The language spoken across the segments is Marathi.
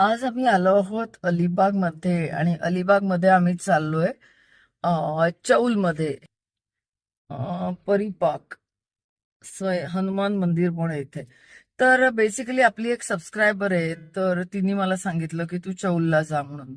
आज आम्ही आलो आहोत अलिबागमध्ये आणि अलिबागमध्ये आम्ही चाललोय चौल चौलमध्ये. परिपाक. स्वय- हनुमान मंदिर पण आहे इथे. तर बेसिकली आपली एक सबस्क्रायबर आहे तर तिने मला सांगितलं की तू चौलला जा म्हणून.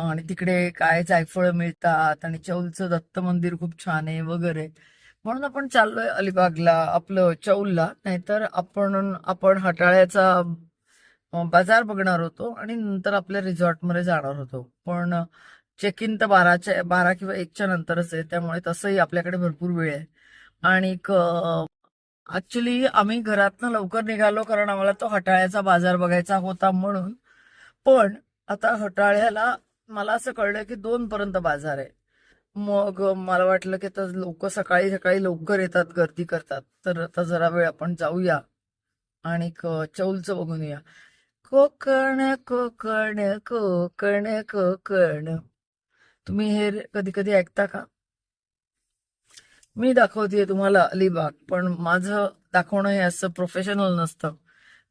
आणि तिकडे काय जायफळ मिळतात आणि चौलचं दत्त मंदिर खूप छान आहे वगैरे. म्हणून आपण चाललोय अलिबागला आपलं चौलला. नाहीतर आपण आपण हटाळ्याचा बाजार बघणार होतो आणि नंतर आपल्या रिसॉर्टमध्ये जाणार होतो. पण चेक इन तर बाराच्या बारा किंवा एकच्या नंतरच आहे. त्यामुळे तसंही आपल्याकडे भरपूर वेळ आहे. आणि ऍक्च्युली आम्ही घरातनं लवकर निघालो कारण आम्हाला तो हटाळ्याचा बाजार बघायचा होता म्हणून. पण आता हटाळ्याला मला असं कळलं की दोन पर्यंत बाजार आहे. मग मला वाटलं की तर लोक सकाळी सकाळी लवकर येतात गर्दी करतात. तर आता जरा वेळ आपण जाऊया. आणि चौलचं बघून या कोकण कोकण कोकण कोकण. तुम्ही हे कधी कधी ऐकता का? मी दाखवतेय तुम्हाला अलिबाग पण माझं दाखवणं हे असं प्रोफेशनल नसतं.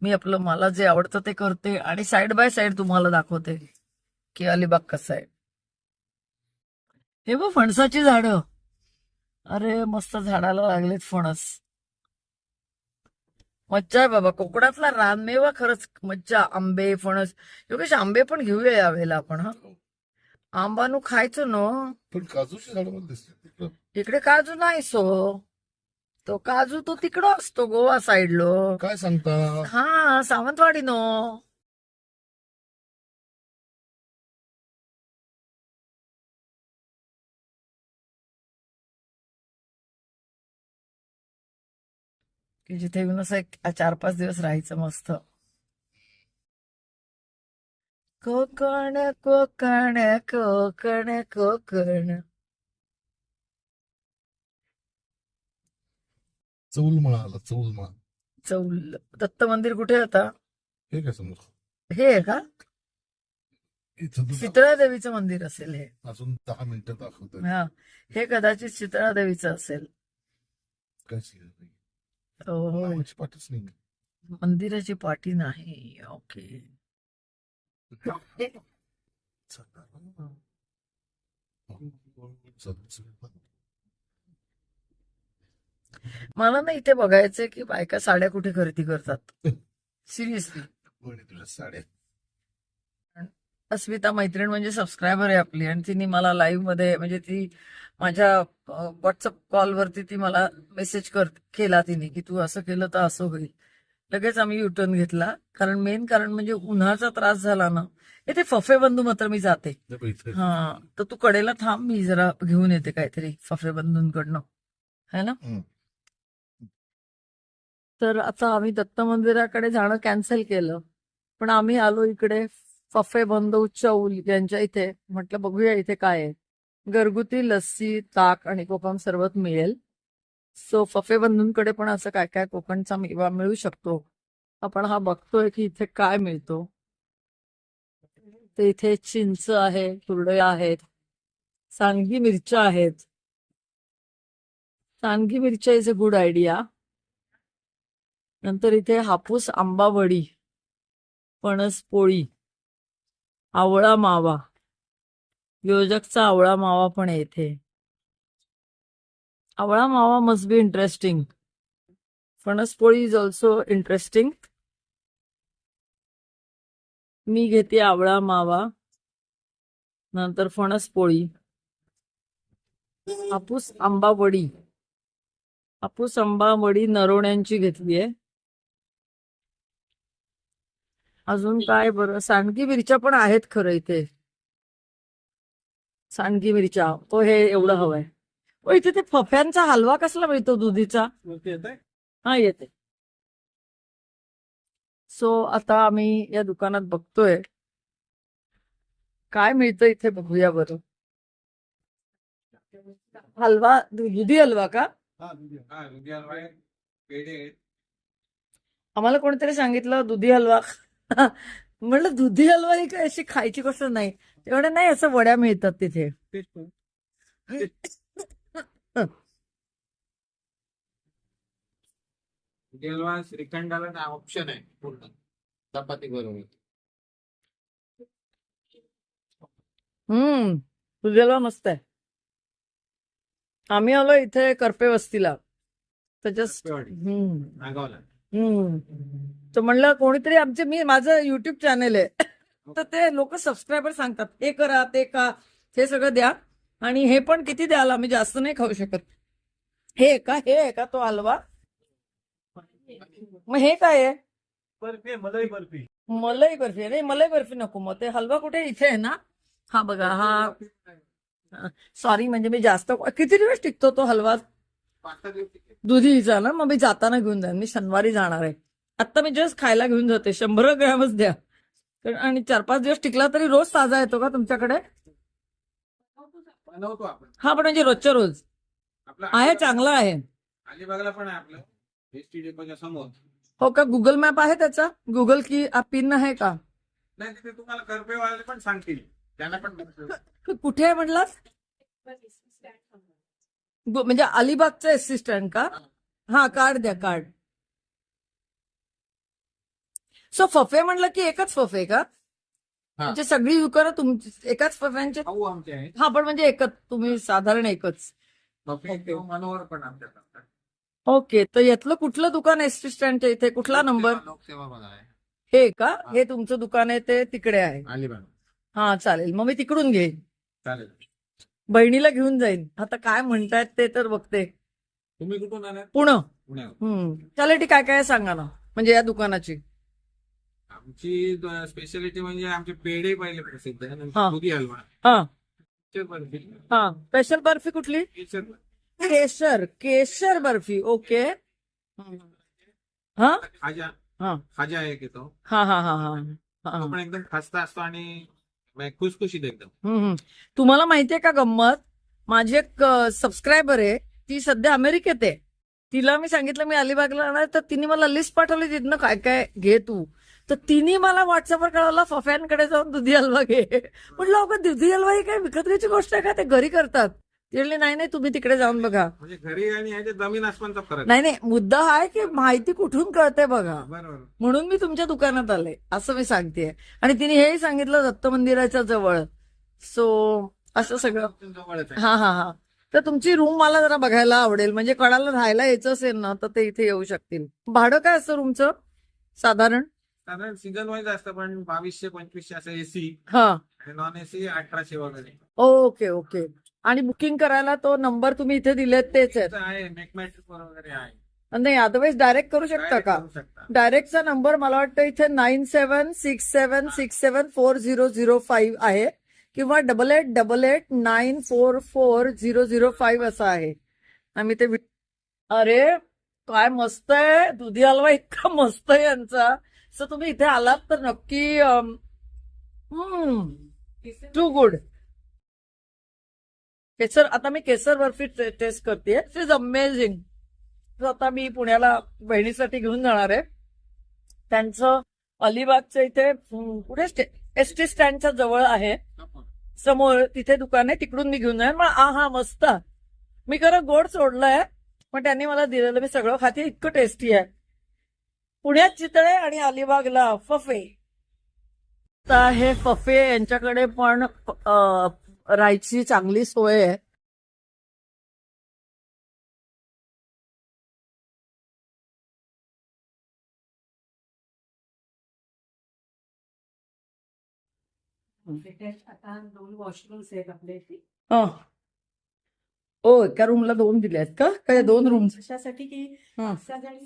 मी आपलं मला जे आवडतं ते करते आणि साइड बाय साइड तुम्हाला दाखवते की अलिबाग कसं आहे. हे बघ फणसाची झाडं. अरे मस्त झाडाला लागलेत फणस. मज्जा आहे बाबा. कोकणातला रानमेवा खरंच मज्जा. आंबे फणस. योगेश आंबे पण घेऊया यावेळेला आपण हा? आंबानू खायचं ना. पण काजूची झाडं मला दिसते तिकडं. इकडे काजू नाही सो. तो काजू तो तिकडं असतो गोवा साइडलो काय सांगता? हा सावंतवाडी नो की जिथे येऊन असं एक चार पाच दिवस राहायचं मस्त. कोकण कोकण कोकण कोकण. चौल म्हणा आला चौल म्हणा चौल. दत्त मंदिर कुठे आता हे काय समोर? हे आहे का? इथं शीतळा देवीचं मंदिर असेल हे. अजून दहा मिनिटं दाखवत हा. हे कदाचित शीतळा देवीचं असेल. काय नाही. हो नावाची पाठच नाही मंदिराची पाठी नाही. ओके. मला ना इथे बघायचंय की बायका साड्या कुठे खरेदी करतात? सिरियसली. तुझ्या साड्या अस्मिता मैत्रीण म्हणजे सबस्क्रायबर आहे आपली. आणि तिने मला लाईव्हमध्ये म्हणजे ती माझ्या व्हॉट्सअप कॉलवरती ती मला मेसेज कर केला तिने की तू असं केलं तर असं होईल. लगेच आम्ही युटर्न घेतला. कारण मेन कारण म्हणजे उन्हाचा त्रास झाला ना इथे फफे बंधू मात्र मी जाते. हा तर तू कडेला थांब मी जरा घेऊन येते काहीतरी फफे बंधूंकडनं है ना. तर आता आम्ही दत्त मंदिराकडे जाणं कॅन्सल केलं. पण आम्ही आलो इकडे फफे बंधू चौल यांच्या इथे म्हटलं बघूया इथे काय आहे. घरगुती लस्सी ताक आणि कोकम सरबत मिळेल. सो फफे बंधूंकडे पण असं काय काय कोकणचा मेवा मिळू शकतो. आपण हा बघतोय की इथे काय मिळतो. तर इथे चिंच आहे तुरडे आहेत सांगी मिरच्या आहेत. सांगी मिरच्या इज अ गुड आयडिया नंतर इथे हापूस आंबावडी फणस पोळी. आवळा मावा. योजकचा आवळा मावा पण येथे आवळा मावा मस्ट बी इंटरेस्टिंग फणस पोळी इज ऑल्सो इंटरेस्टिंग मी घेते आवळा मावा नंतर फणस पोळी हापूस आंबा वडी हापूस आंबा वडी नरोण्यांची घेतली आहे. अजून काय बरं? सांडगी मिरच्या पण आहेत खरं इथे. सांडगी मिरच्या. तो हे एवढं हवंय. ओ इथे ते फफ्यांचा हलवा कसला मिळतो दुधीचा? हा येते सो आता आम्ही या दुकानात बघतोय. काय मिळतं इथे बघूया बरं. हलवा दुधी हलवा का? आम्हाला कोणीतरी सांगितलं दुधी हलवा. म्हटलं दुधी हलवा ही काय अशी खायची गोष्ट नाही. तेवढं नाही असं वड्या मिळतात तिथे. श्रीखंडाला ऑप्शन आहे पूर्ण. चपाती बरोबर हम्म. मस्त आहे. आम्ही आलो इथे करपे वस्तीला. त्याच्या हम्म. नागावला तर म्हणलं कोणीतरी आमचे मी माझं युट्यूब चॅनेल आहे. तर ते लोक सबस्क्रायबर सांगतात हे करा ते का हे सगळं द्या. आणि हे पण किती द्याल? आम्ही जास्त नाही खाऊ शकत. हे आहे का? हे आहे का तो हलवा? मग हे काय आहे? बर्फी मलाई बर्फी. मलाई बर्फी नाही मलाई बर्फी नको. मग ते हलवा कुठे? इथे आहे ना. हा बघा हा. सॉरी म्हणजे मी जास्त किती दिवस टिकतो तो हलवा? दुधीचा ना मग मी जाताना घेऊन जाईन. मी शनिवारी जाणार आहे. आत्ता मी जस्ट खायला घेऊन जाते. शंभर ग्रॅमच द्या. कारण- आणि चार पाच दिवस टिकला तरी रोज ताजा येतो का तुमच्याकडे? हा पण म्हणजे रोजच्या रोज. आपलं आहे चांगला आहे. अलिबागला पण आहे आपलं. एसटी डेपोच्या समोर. हो का? गुगल मॅप आहे त्याचा? गुगल की पिन आहे का? नाही तिथे तुम्हाला करपेवाले पण सांगतील. त्यांना पण कुठे आहे म्हटलास? म्हणजे अलिबागचं स्टँड का? हा. कार्ड द्या कार्ड सो फफे म्हणलं की एकच फफे का? म्हणजे सगळी दुकानं तुमची एकाच फफ्यांचे? भाऊ आमचे आहेत. हा पण म्हणजे एकच तुम्ही साधारण एकच. बफे मनोहर पण आमच्याकडे ओके तर यातलं कुठलं दुकान एस टी स्टँडच्या इथे? कुठला नंबर लोकसेवा बघा आहे हे का? हे. तुमचं दुकान आहे ते तिकडे आहे. अलिबाग हा चालेल. मग मी तिकडून घेईन. चालेल. बहिणीला घेऊन जाईन. आता काय म्हणतायत ते तर बघते. तुम्ही कुठून आलात? पुणं. पुण्यावर हम्म. काय काय आहे सांगा ना. म्हणजे या दुकानाची. आमची स्पेशालिटी म्हणजे आमचे पेढे पहिले प्रसिद्ध आहे. हा. नंतर दुधी हलवा. हा. बर्फी. हा. स्पेशल बर्फी कुठली? केशर केशर. केशर बर्फी. ओके. हा? खाजा. हा. खाजा एक येतो. हा हा हा हा. हा. तो पण एकदम खस्ता असतो आणि म्हणजे खुसखुशीत एकदम. हम्म. तुम्हाला माहितीये का गंमत? माझी एक सबस्क्रायबर आहे ती सध्या अमेरिकेत आहे. तिला मी सांगितलं मी अलिबागला राहणार तर तिने मला लिस्ट पाठवली तिथनं काय काय घे तू. तर तिने मला व्हॉट्सअपवर कळवलं फफ्यांकडे जाऊन दुधी हलवा घे. म्हटलं अगं दुधी हलवा ही काय विकत घ्यायची गोष्ट आहे का? ते घरी करतात. नाही नाही तुम्ही तिकडे जाऊन बघा. म्हणजे घरी आणि जमीन आसमानचा फरक नाही नाही मुद्दा हा आहे की माहिती कुठून कळते बघा. बरोबर. म्हणून मी तुमच्या दुकानात आले असं मी सांगते आणि तिने हेही सांगितलं दत्त मंदिराच्या जवळ. सो असं सगळं. जवळच आहे. हा हा हा. तर तुमची रूम मला जरा बघायला आवडेल. म्हणजे कोणाला राहायला यायचं असेल ना तर ते इथे येऊ शकतील. भाडं काय असतं रूमचं? साधारण? साधारण सीझन वाईज असतं पण बावीसशे पंचवीसशे असं एसी हा. आणि नॉन एसी अठराशे वगैरे. Okay okay. आणि बुकिंग करायला तो नंबर तुम्ही इथे दिलेत तेच आहेत. असं आहे मेकमॅट्रिक वगैरे आहे. नाही अदरवाईज डायरेक्ट करू शकता Direct का? करू शकता. डायरेक्टचा नंबर मला वाटतं इथे nine seven six seven six seven four zero zero five आहे. किंवा double eight double eight nine four four zero zero five असा आहे. आम्ही ते वि- अरे काय मस्त आहे. दुधी हलवा इतका मस्त आहे यांचा. सो तुम्ही इथे आलात तर नक्की टू गुड केसर आता मी केसर बर्फी टेस्ट करते इट इज अमेझिंग आता मी पुण्याला बहिणीसाठी घेऊन जाणार आहे. त्यांचं अलिबागचं इथे कुठे एस टी स्टँडच्या जवळ आहे. समोर तिथे दुकान आहे. तिकडून मी घेऊन जाईन मग आ हा मस्त. मी खरं गोड सोडलंय पण त्यांनी मला दिलेलं. मी सगळं खाते. इतकं टेस्टी आहे. पुण्यात चितळे आणि अलिबागला फफे. तर हे फफे. यांच्याकडे पण राहायची चांगली सोय आहे. आता दोन वॉशरूम्स आहेत आपल्या इथे हं. ओ एका रूमला दोन दिले आहेत का? काय दोन रूम कशासाठी की हं. पाच जणी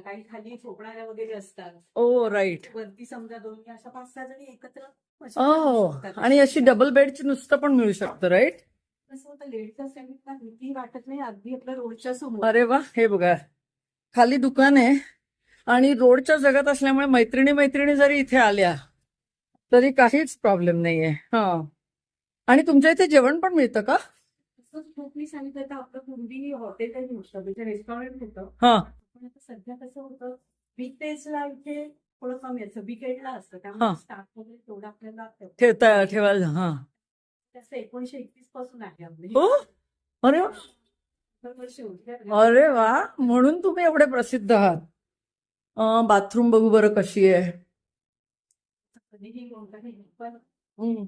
काही खाली झोपणाऱ्या वगैरे असतात. ओ राईट वरती समजा दोन अशा पाच सहा जणी एकत्र शकतात. आणि अशी डबल बेडची नुसतं पण मिळू शकतं राईट वाटत नाही अगदी आपल्या रोडच्या समोर. अरे वा हे बघा. खाली दुकान आहे आणि रोडच्या जगात असल्यामुळे मैत्रिणी मैत्रिणी जरी इथे आल्या तरी काहीच प्रॉब्लेम नाहीये. हा. आणि तुमच्या इथे जेवण पण मिळतं का? तसंच खूप मी सांगितलं तर आपलं पूर्वी हॉटेल म्हणजे रेस्टॉरंट होतं. हा. पण आता सध्या कसं होतं. वीकडेजला इथे थोडं कमी असतं विकेंडला असतं हा. त्यामुळे स्टाफ वगैरे तेवढं आपल्याला ठेवता ठेवायला हा. तसं एकोणीशे एकवीसपासून आहे आपली हो? अरे वा. दरवर्षी होते. अरे वा. म्हणून तुम्ही एवढे प्रसिद्ध आहात. बाथरूम बघू बरं कशी आहे. कधीही कोणताही पण हम्म.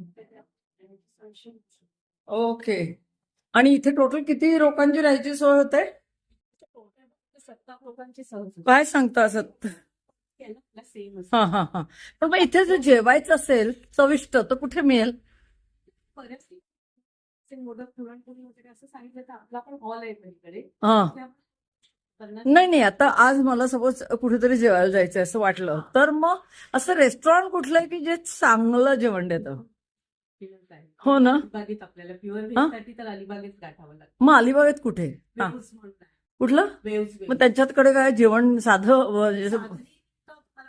ओके. आणि इथे टोटल किती लोकांची राहायची सोय होते? सत्ता लोकांची सहज काय सांगता सेम हा हा हा. पण मग इथे जर जेवायचं असेल चविष्ट तर कुठे मिळेल? हा. नाही नाही आता आज मला सपोज कुठेतरी जेवायला जायचं असं वाटलं. तर मग असं रेस्टॉरंट कुठलं आहे की जे चांगलं जेवण देतं. हो ना? अलिबागेत आपल्याला प्युअर? व्हेजसाठी तर अलिबागेत गाठावं लागतं. मग अलिबागेत कुठे? हा. वेव्स. कुठलं? वेव्स मग. त्यांच्याकडे काय जेवण साधं व- जसं-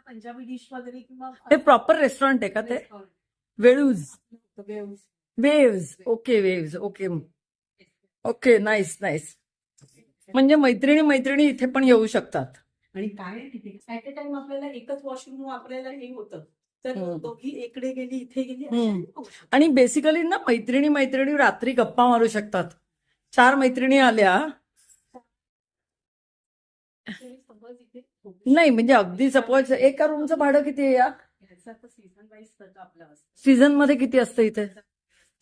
पंजाबी डिश वगैरे किंवा ते प्रॉपर रेस्टॉरंट आहे का ते. वेळूज. Waves waves. Okay waves. Okay. Okay nice nice म्हणजे मैत्रिणी मैत्रिणी इथे पण येऊ शकतात. आणि काय तिथे? ऍट अ टाइम आपल्याला एकच वॉशरूम वापरायला हे होतं. तर. दोघी इकडे गेली इथे गेली. आणि बेसिकली ना मैत्रिणी मैत्रिणी रात्री गप्पा मारू शकतात. चार मैत्रिणी आल्या. नाही म्हणजे अगदी सपोज एका रूमचं भाडं किती आहे या? सीझनमध्ये किती असतं इथे?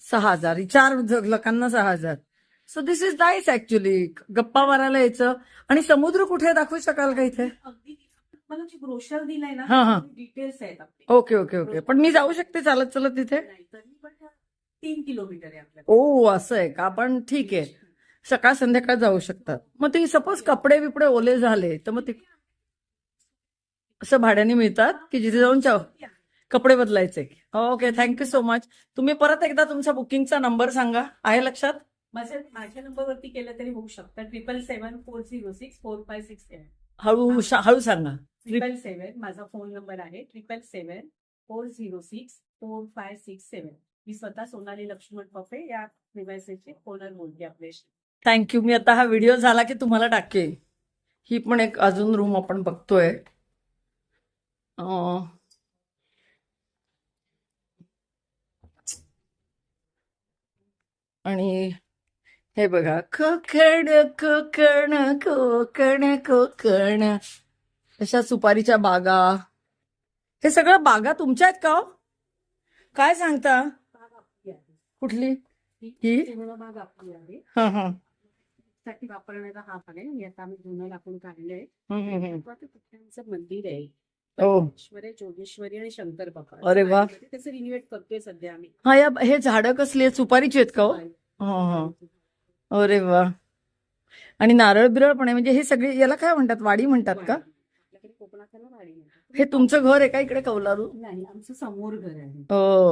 सहा हजार. चार लोकांना सहा हजार. So this is nice actually गप्पा मारायला यायचं. आणि समुद्र कुठे दाखवू शकाल का इथे? ब्रोशर दिलाय ना हा, हा. डिटेल्स आहेत ओके ओके ओके पण मी जाऊ शकते चालत चालत तिथे? तीन किलोमीटर आहे ओ असं आहे का? पण ठीक आहे. सकाळ संध्याकाळ जाऊ शकतात. मग ते सपोज कपडे बिपडे ओले झाले तर मग ते असं भाड्याने मिळतात की जिथे जाऊन चाव कपडे बदलायचे. ओके थँक्यू सो मच तुम्ही परत एकदा तुमचा बुकिंगचा नंबर सांगा. आहे लक्षात? माझ्या माझ्या नंबरवरती केलं तरी होऊ शकतं. Triple seven four zero six four five six हळू हळू सांगा. ट्रिपल सेव्हन माझा फोन नंबर आहे. Triple seven four zero six four five six seven मी स्वतः सोनाली लक्ष्मण पफे या निवासीची ओनर बोलते आपल्याशी थँक्यू मी आता हा व्हिडिओ झाला की तुम्हाला टाके ही पण एक अजून रूम आपण बघतोय. अं, आणि हे बघा कोकण कोकण कोकण कोकण. अशा सुपारीच्या बागा. हे सगळं बागा तुमच्या आहेत का हो? काय सांगता? कुठली? ही? ही? बाग आपली आहे हा. हा साठी वापरण्याचा हा भाग आहे. आम्ही जुनं लाकूड काढलंय. मंदिर आहे. ईश्वरी जोगेश्वरी आणि शंकर बाबा अरे वा. त्याचं रिन्युएट करतोय सध्या आम्ही. हा या हे झाडं कसली आहेत? सुपारीची आहेत का हो? हा हा. अरे वा. आणि नारळ बिरळ पण आहे म्हणजे हे सगळे याला काय म्हणतात? वाडी म्हणतात का? वाडी म्हणतात. हे तुमचं घर आहे का इकडे कौलारू? नाही आमचं समोर घर आहे.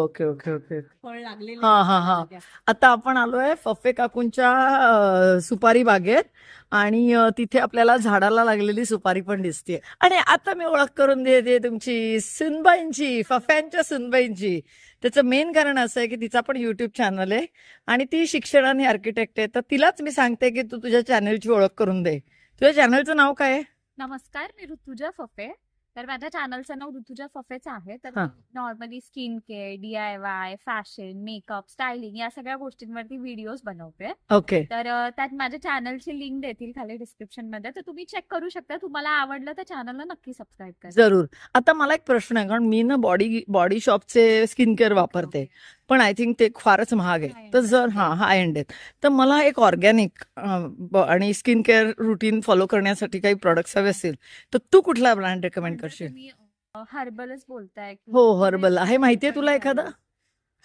Okay okay okay. फळ लागलेलं हा, हा, हा. आहे. आता आपण आलोय फफे काकूंच्या अं, सुपारी बागेत आणि अं, तिथे आपल्याला झाडाला लागलेली सुपारी पण दिसते आणि आता मी ओळख करून देते तुमची सुनबाईंची फफ्यांच्या सुनबाईंची. त्याचं मेन कारण असं आहे की तिचा पण युट्यूब चॅनल आहे आणि ती शिक्षणाने आर्किटेक्ट आहे. तर तिलाच मी सांगते की तू तुझ्या चॅनलची ओळख करून दे. तुझ्या चॅनलचं नाव काय आहे? नमस्कार मी ऋतुजा फफे. तर माझ्या चॅनलचं नाव ऋतुजा फफेच आहे. तर हा. Normally skin care D I Y fashion makeup styling या सगळ्या गोष्टींवरती व्हिडिओज बनवते. ओके. तर अ, त्यात माझ्या चॅनलची लिंक देतील खाली डिस्क्रिप्शनमध्ये. तर तुम्ही चेक करू शकता. तुम्हाला आवडलं तर चॅनलला नक्की सबस्क्राईब करा. जरूर. आता मला एक प्रश्न आहे कारण मी ना बॉडी बॉडी शॉपचे स्किन केअर वापरते. पण आय थिंक ते फारच महाग आहे. तर जर. हा हाय एंड आहेत तर मला एक ऑर्गॅनिक आणि स्किन केअर रुटीन फॉलो करण्यासाठी काही प्रोडक्ट्स हवे असतील तर तू कुठला ब्रँड रेकमेंड करशील? हर्बलच बोलताय हो हर्बल आहे माहितीये तुला एखादा?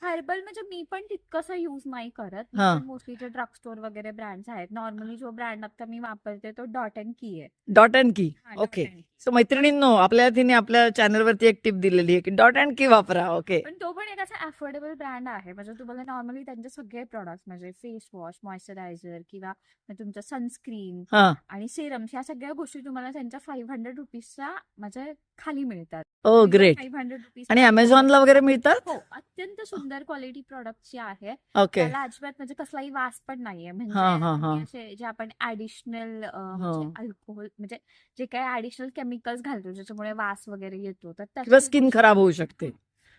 हर्बल म्हणजे मी पण तितकंसं युज नाही करत. हा. मोस्टली जे ड्रग स्टोर वगैरे ब्रँड्स आहेत नॉर्मली जो ब्रँड आता मी वापरते तो डॉट अँड की आहे. Dot and key. हा, Dot okay. and Key. So मैत्रिणींनो आपल्या तिने आपल्या चॅनलवरती एक टिप दिलेली आहे की डॉट अँड की वापरा. ओके. पण तो पण एक असा अफोर्डेबल ब्रँड आहे. म्हणजे तुम्हाला नॉर्मली त्यांचे सगळे प्रॉडक्ट्स म्हणजे फेस वॉश मॉइश्चरायझर किंवा मग तुमचं सनस्क्रीन हा. आणि सिरम्स या सगळ्या गोष्टी तुम्हाला त्यांच्या फाईव्ह हंड्रेड रुपीजच्या म्हणजे खाली मिळतात oh great five hundred rupees आणि अमेझॉनला वगैरे मिळतात हो अत्यंत सुंदर क्वालिटी प्रॉडक्टची आहे ओके त्याला अजिबात म्हणजे कसलाही वास पण नाहीये म्हणजे हा, हा, हा. तुम्ही असे जे आपण ऍडिशनल हो. अल्कोहोल म्हणजे जे काही ऍडिशनल केमिकल्स घालतो ज्याच्यामुळे वास वगैरे येतो तर किंवा तशी स्किन खराब होऊ नाही. शकते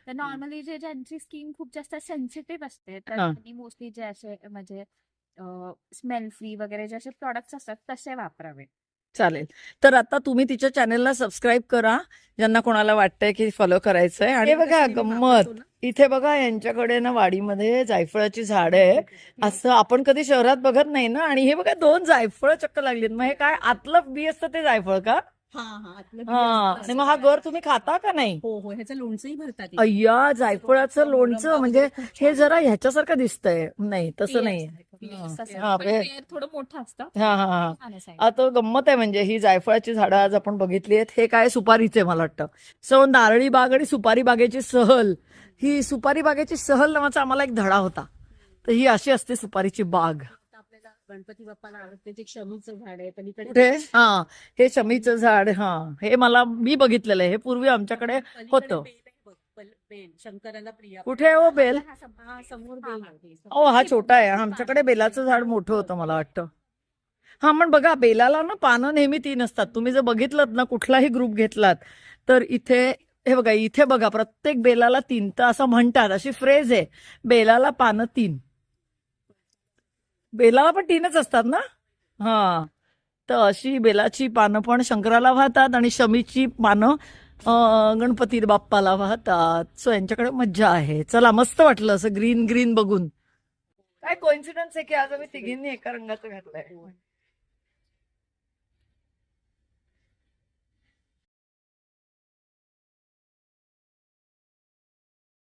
तर नॉर्मली जे ज्यांची स्किन खूप जास्त सेन्सिटिव्ह असते तर हा. त्यांनी मोस्टली जे असे म्हणजे स्मेल फ्री वगैरे जे असे प्रॉडक्ट्स असतात तसे वापरावे चालेल. तर आता तुम्ही तिच्या चॅनेलला सबस्क्राईब करा ज्यांना कोणाला वाटतंय की फॉलो करायचंय. आणि बघा गंमत. इथे बघा यांच्याकडे ना वाडीमध्ये जायफळाची झाड आहे असं आपण कधी शहरात बघत नाही ना? आणि हे बघा दोन जायफळ चक्क लागलीत. मग हे काय आतलं बी असतं ते जायफळ का? हा हा आतलं बी हा असतं. आणि मग हा गर तुम्ही खाता का नाही हो हो ह्याचं लोणचंही भरतात इथे. अय्या जायफळाचं लोणचं म्हणजे हे जरा ह्याच्यासारखं दिसतंय नाही तसं नाही हा. पण. पेर थोडं मोठं असतं हा हा हा. आता गंमत आहे म्हणजे ही जायफळाची झाडं आज आपण बघितली आहेत हे काय सुपारीचे मला वाटतं सो नारळी बाग आणि सुपारी बागेची सहल ही सुपारी बागेची सहल नावाचा आम्हाला एक धडा होता तर ही अशी असते सुपारीची बाग आता गणपती बाप्पाला आवडते ते क्षमीचं झाड आहे पलीकडे कुठे? हा हे शमीचं झाड हा. हे मला मी बघितलेलं आहे. हे पूर्वी आमच्याकडे पलीकडे होतं. बेल आहे बघ, पल- बेल. शंकराला प्रिया कुठे आहे हो बेल? हा सम- हा समोर बेल आहे. ओ हा छोटा आहे. आमच्याकडे बेलाचं झाड मोठं होतं मला वाटतं. हा पण बघा बेलाला ना पानं नेहमी तीन असतात तुम्ही जर बघितलं ना कुठलाही ग्रुप घेतलात तर इथे हे बघा इथे बघा प्रत्येक बेलाला तीन तर असं म्हणतात अशी फ्रेज आहे. बेलाला पानं तीन. बेलाला पण तीनच असतात ना? हा. तर अशी बेलाची पानं पण शंकराला वाहतात आणि शमीची पानं गणपती बाप्पाला वाहतात. सो यांच्याकडे मज्जा आहे. चला मस्त वाटलं असं ग्रीन ग्रीन बघून. काय कोइन्सिडन्स आहे की आज आम्ही तिघींनी एका रंगाचं घातलंय?